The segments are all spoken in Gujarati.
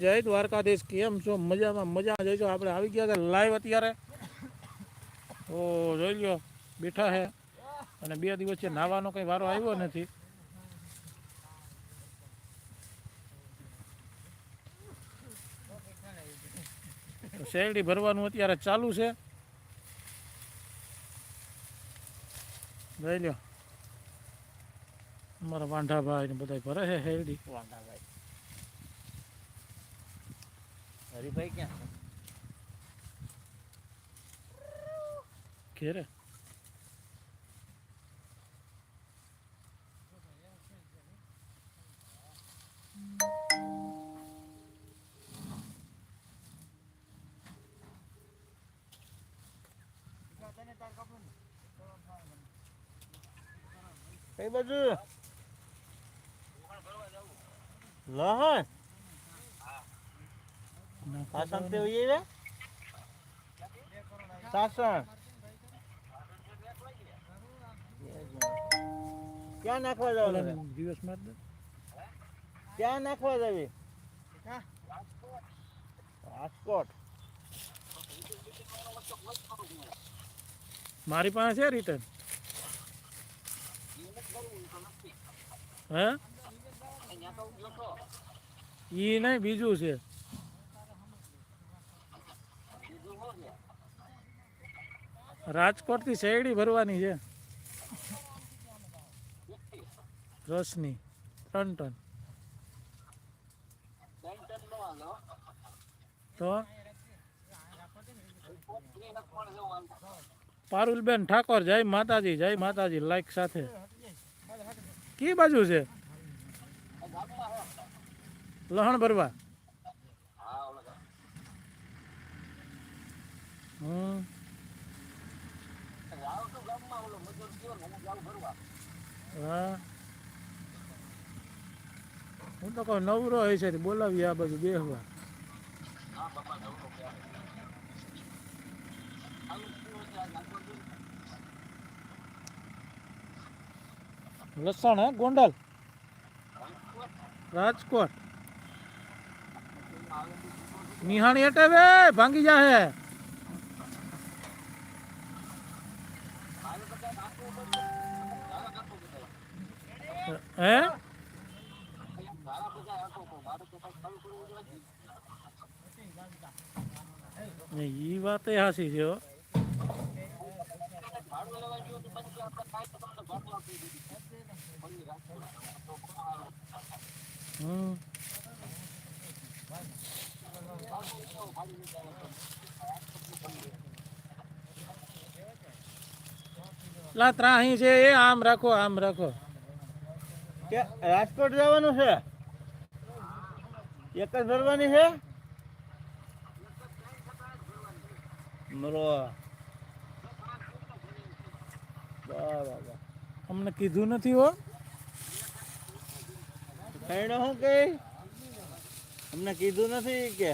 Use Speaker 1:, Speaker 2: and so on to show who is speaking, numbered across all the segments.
Speaker 1: જય દ્વારકાધીશ, કેમ છો? મજામાં મજામાં. જઈજો આપણે આવી ગયા છે લાઈવ અત્યારે. તો જોઈ લ્યો બેઠા છે. અને બે દિવસ છે, નાવાનો કંઈ વારો આવ્યો નથી. શેરડી ભરવાનું અત્યારે ચાલુ છે. જોઈ લ્યો અમારા વાંઢાભાઈ ને બધા ભરે છે શેરડી.
Speaker 2: વાંધાભાઈ હરિભાઈ ક્યાં?
Speaker 1: ઘેરે?
Speaker 2: કઈ બાજુ? લહણ. સાસણ તે ઉઈએ રે સાસણ. ક્યાં નાખવા જાવ
Speaker 1: દિવસમાં
Speaker 2: ક્યાં નાખવા જાવી? રાજકોટ.
Speaker 1: મારી પાસે છે રિટર્ન હે? એ નહીં, બીજું છે. રાજકોટથી શેરડી ભરવાની છે. રસની ત્રણ ટન. તો પારુલબેન ઠાકોર જય માતાજી જય માતાજી લાઈક સાથે. કી બાજુ છે? લહણ ભરવા. હમ. હા. હું તો કહું, નવરો હોય છે બોલાવીએ આ બાજુ બેહવા લસણ, હે, ગોંડલ? રાજકોટ. નિહાણી હટે ભાંગી જાહે. હે વાત એ હાસી છે. હમ. લા ત્રાહી છે, એ આમ રાખો આમ રાખો.
Speaker 2: રાજકોટ જવાનું છે? એક જ ભરવાની છે?
Speaker 1: અમને કીધું નથી હો.
Speaker 2: કઈનો શું કે? અમને કીધું નથી કે?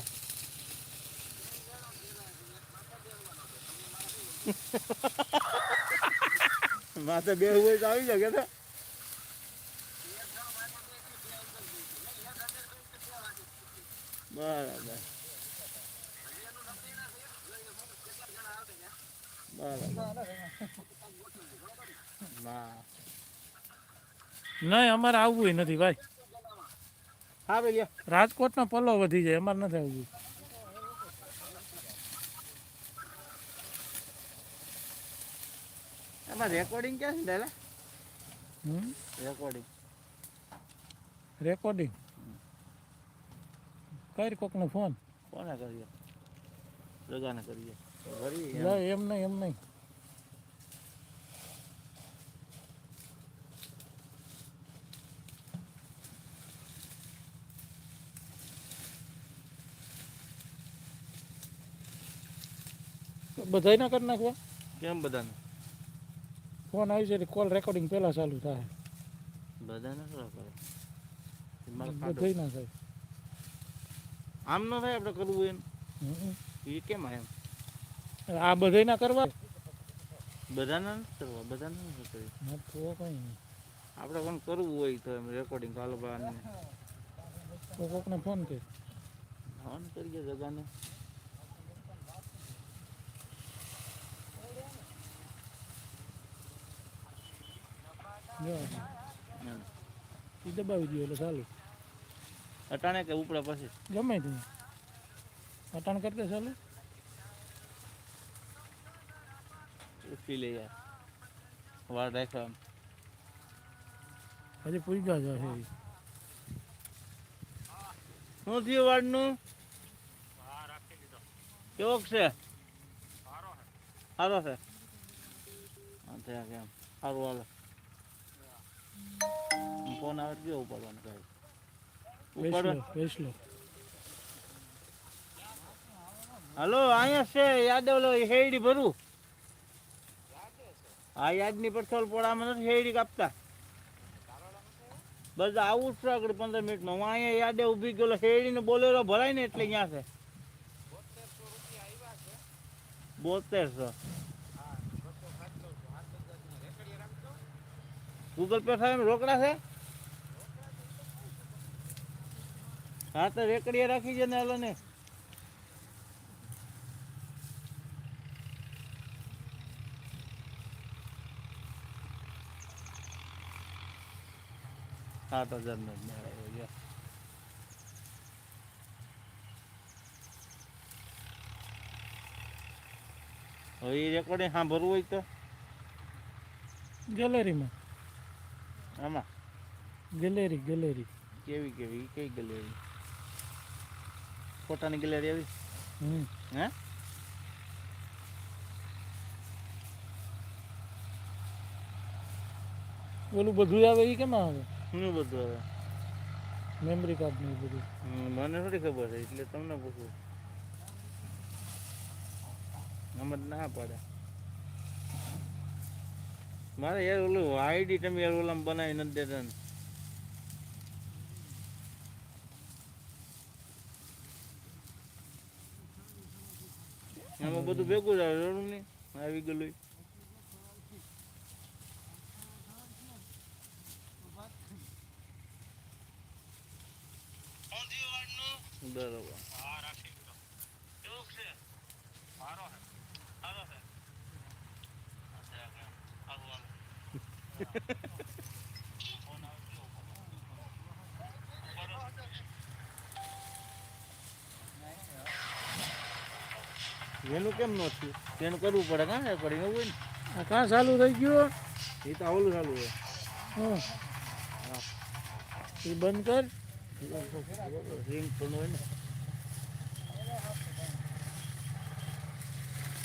Speaker 2: માથે બે હોય તો આવી શકે બરાબર બરાબર ના
Speaker 1: નહીં અમારે આવવું નથી ભાઈ.
Speaker 2: હા ભાઈ
Speaker 1: રાજકોટનો પલ્લો વધી જાય અમારે નથી આવવું.
Speaker 2: એમાં રેકોર્ડિંગ ક્યાં છે દાદા?
Speaker 1: હમ?
Speaker 2: રેકોર્ડિંગ
Speaker 1: રેકોર્ડિંગ કઈ કોકનો ફોન
Speaker 2: કોને કરીએ જગાને કરીએ
Speaker 1: લા, એમ નહીં એમ નહીં. બધાય ના કરી નાખવા?
Speaker 2: કેમ બધાને?
Speaker 1: ફોન આવી છે કોલ રેકોર્ડિંગ પહેલા ચાલુ થાય.
Speaker 2: બધાને.
Speaker 1: બધાય ના થાય.
Speaker 2: આમ ન થાય આપણે કરવું એમ. એ કેમ એમ
Speaker 1: આ બધાય ના કરવા?
Speaker 2: બધાના નથી કરવા બધાને નથી
Speaker 1: કરી કઈ નહીં.
Speaker 2: આપણે કોણ કરવું હોય તો એમ રેકોર્ડિંગ કાલો બાને
Speaker 1: તો કોકને ફોન કર.
Speaker 2: ફોન કરીએ જગાને.
Speaker 1: એ દબાવી દો એટલે ચાલુ.
Speaker 2: અટાણે કે ઉપડા પછી?
Speaker 1: ગમે તે. અટાણ કરતે ચાલુ?
Speaker 2: ઉઠી લે યાર વાર રાખ્યો એમ.
Speaker 1: હજી પૂજા જશે છે.
Speaker 2: શું થયું વાડનું કેવો છે? સારો છે. કેમ સારું હાલે. ફોન આવે કેવો ઉપાડવાનું કહે ઉપાડવા હલો અહીંયા છે યાદવ હેડી ભરું. હા યાદની પેટ્રોલ પોળામાં નથી હેડી કાપતા. બસ આવું જ આગળ પંદર મિનિટમાં. હું અહીંયા યાદે ઊભી ગયેલો, હેડીને બોલેરો ભરાય ને એટલે અહીંયા છે. બોતેરસો. ગૂગલ પે થાય રોકડા છે? હા, તો રેકડીએ રાખી છે ને હાલો ને સાત હજાર નો જ મેળ આવ્યો જો. હવે એ રેકોર્ડિંગ સાંભળવું હોય તો
Speaker 1: ગેલેરીમાં
Speaker 2: આમાં
Speaker 1: ગેલેરી ગેલેરી
Speaker 2: કેવી કેવી ઈ કઈ ગેલેરી ફોટાની ગેલેરી આવી
Speaker 1: હમ
Speaker 2: હે
Speaker 1: ઓલું બધું આવે એ કેમ આવે
Speaker 2: શું બધું આવે.
Speaker 1: મેમરી કાર્ડ ને બધું.
Speaker 2: મને થોડી ખબર છે એટલે તમને પૂછું. આમાં ના પડે. મારે યાર ઓલું આઈડી તમે યાર ઓલામાં બનાવી નથી દેતા ને. આમાં બધું ભેગું જ આવે જરૂર નહીં. આવી ગયેલું બરોબર એનું કેમ ન થયું? તેનું કરવું પડે કાં એ પડી એવું હોય
Speaker 1: આ કાં ચાલુ થઈ ગયું
Speaker 2: ને એ તો આવલું ચાલુ હોય.
Speaker 1: હા એ બંધ કર.
Speaker 2: ને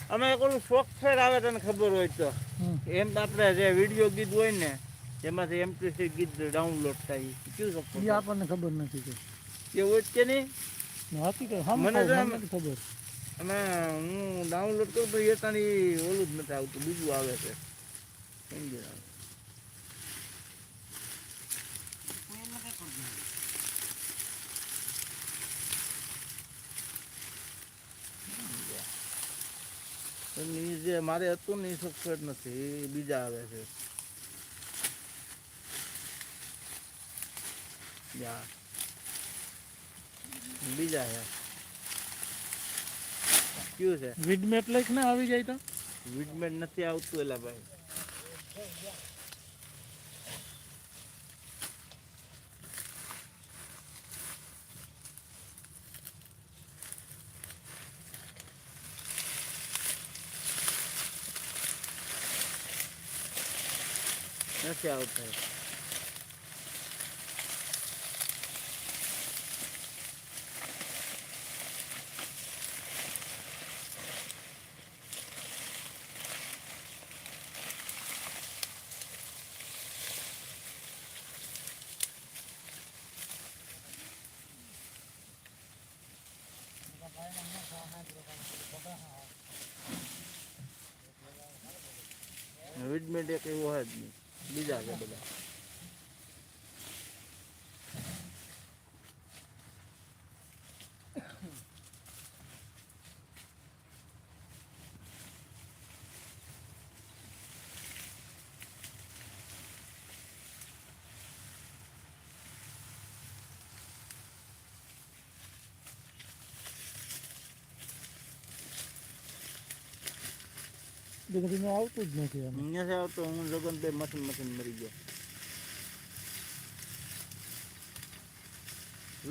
Speaker 2: અમે ઓલું સોફ્ટવેર આવે તને ખબર હોય તો. એમ આપણે જે વીડિયો ગીત હોય ને એમાંથી એમપીસી ગીત ડાઉનલોડ થાય. કયું
Speaker 1: એ
Speaker 2: સોફ્ટવેર
Speaker 1: આપણને ખબર નથી કે.
Speaker 2: એ જ કે નહીં? મને
Speaker 1: ખબર.
Speaker 2: અને હું ડાઉનલોડ કરું તો એ તાની ઓલું જ નથી આવતું બીજું આવે છે. સમજી. જે મારે હતું ને એ સોફ્ટવેર નથી એ બીજા આવે છે. બીજા છે. કયું છે?
Speaker 1: વિડમેટ લઈક ને આવી જાય તો?
Speaker 2: વિડમેટ નથી આવતું એલા ભાઈ. નથી આવતું. વીડમેટ એક એવો હોય નહીં બીજા છે બધા
Speaker 1: ધીમે આવતું જ નથી અહીંયા
Speaker 2: અહીંયાથી આવતો હું લગન બે મથન મથન મરી ગયા.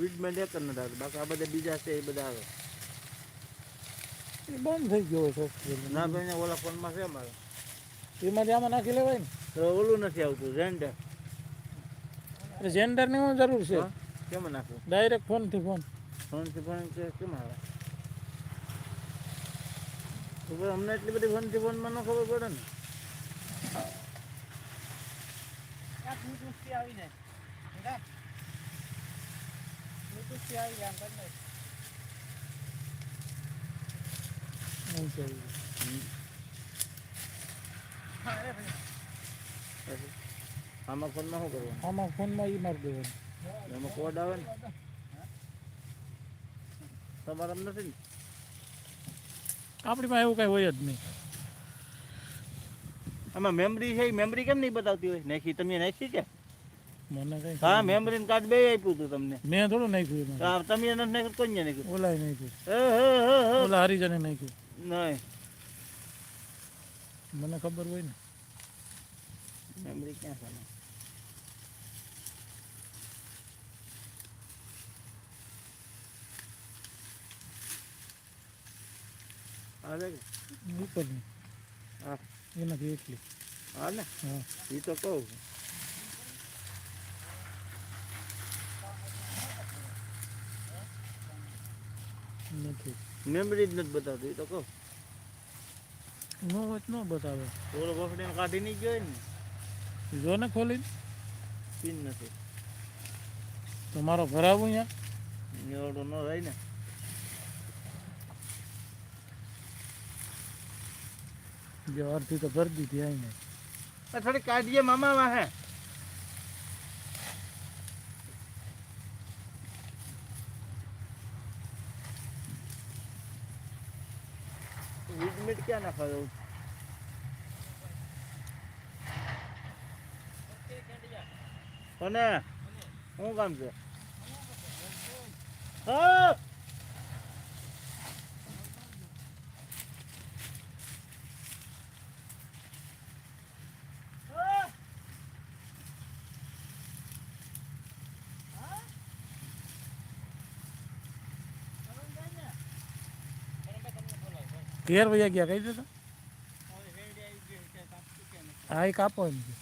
Speaker 2: એક જ નથી આવતું બાકી આ બધા બીજા છે એ બધા આવે.
Speaker 1: એ બંધ થઈ ગયો છે
Speaker 2: ના. ભાઈ ઓલા ફોનમાં છે મારે
Speaker 1: એમાંથી આમાં નાખી લેવાય ને?
Speaker 2: તો ઓલું નથી આવતું
Speaker 1: જેન્ડર જેન્ડરની શું જરૂર છે.
Speaker 2: કેમ નાખું
Speaker 1: ડાયરેક્ટ ફોનથી ફોન
Speaker 2: ફોનથી ફોન કેમ આવે? તો ભાઈ અમને એટલી બધી ફોનથી ફોનમાં ન ખબર પડે ને. પછી આમાં ફોનમાં શું કરવાનું?
Speaker 1: આમાં ફોનમાં એ મારી દેવાનું.
Speaker 2: એમાં કોડ આવે ને? તમારે નથી ને?
Speaker 1: આપણી પાસે એવું કાંઈ હોય જ નહીં.
Speaker 2: આમાં મેમરી છે મેમરી કેમ નહીં બતાવતી હોય? નાખી તમે નાખી કે?
Speaker 1: મને કઈ
Speaker 2: હા મેમરી કાર્ડ બે આપ્યું હતું તમને.
Speaker 1: મેં થોડું નાખ્યું
Speaker 2: હા, તમે એને નાખ્યું કોઈને નાખ્યું?
Speaker 1: ઓલા નાખ્યું. ઓલા હરિજને નાખ્યું.
Speaker 2: નહીં.
Speaker 1: મને ખબર હોય ને.
Speaker 2: મેમરી ક્યાં છે? કે?
Speaker 1: ઉપરની.
Speaker 2: હા.
Speaker 1: એનાથી એટલી
Speaker 2: હા ને?
Speaker 1: હા.
Speaker 2: એ તો કહું.
Speaker 1: નથી.
Speaker 2: મેમરી જ નથી બતાવતું તો કહું.
Speaker 1: નો ન બતાવે.
Speaker 2: ઓલો બફડીને કાઢી નહીં ગયો ને?
Speaker 1: જો ને ખોલીને.
Speaker 2: પિન નથી.
Speaker 1: તમારો ભરાવું અહીંયા.
Speaker 2: એવડો ન રહી ને?
Speaker 1: જે અડધી તો ભરી દીધી આઈને.
Speaker 2: થોડી કાઢીએ, મામા વાહે. વીસ ક્યાં નાખવા કોને શું કામ છે? હા!
Speaker 1: ઘેર વયા ગયા કઈ દેતા? હા, એ કાપો એમ કે.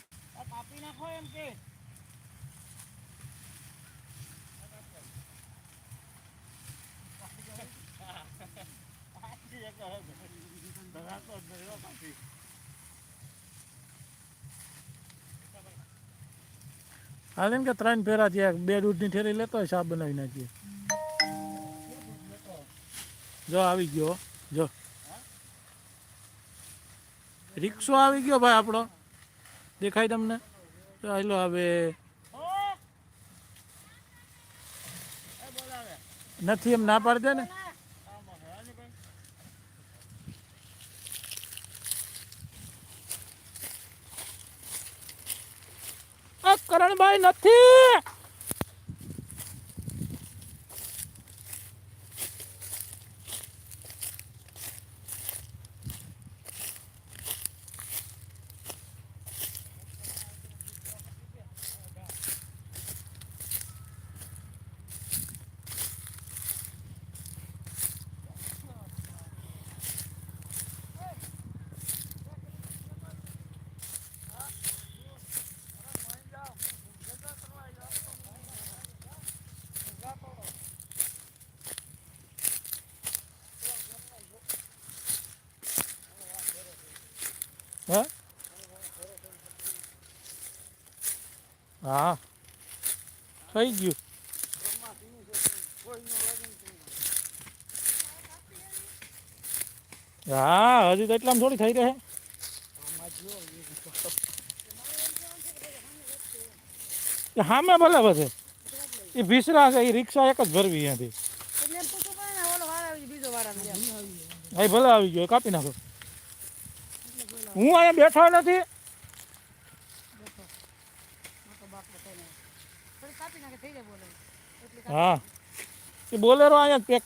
Speaker 2: નાખો કે
Speaker 1: ત્રણ ફેરા છે બે દૂધની ઠેરી લેતો હોય સાપ બનાવી નાખીએ. જો, આવી ગયો, જો. રિક્ષો આવી ગયો ભાઈ આપણો. દેખાય તમને? હાલો હવે. નથી એમ ના પાડજે ને? કરણભાઈ, નથી હે હા. થઈ ગયું. હા હજી તો એટલામાં થોડી થઈ રહે. હામે ભલે બધે. એ ભીસરા છે એ રિક્ષા એક જ ભરવી અહીંયાથી ભલે આવી ગયો કાપી નાખો. હું અહીંયા બેઠો નથી
Speaker 3: થોડી કાપી નાખે થઈ જાય બોલે
Speaker 1: હા. એ બોલેરો અહીંયા પેક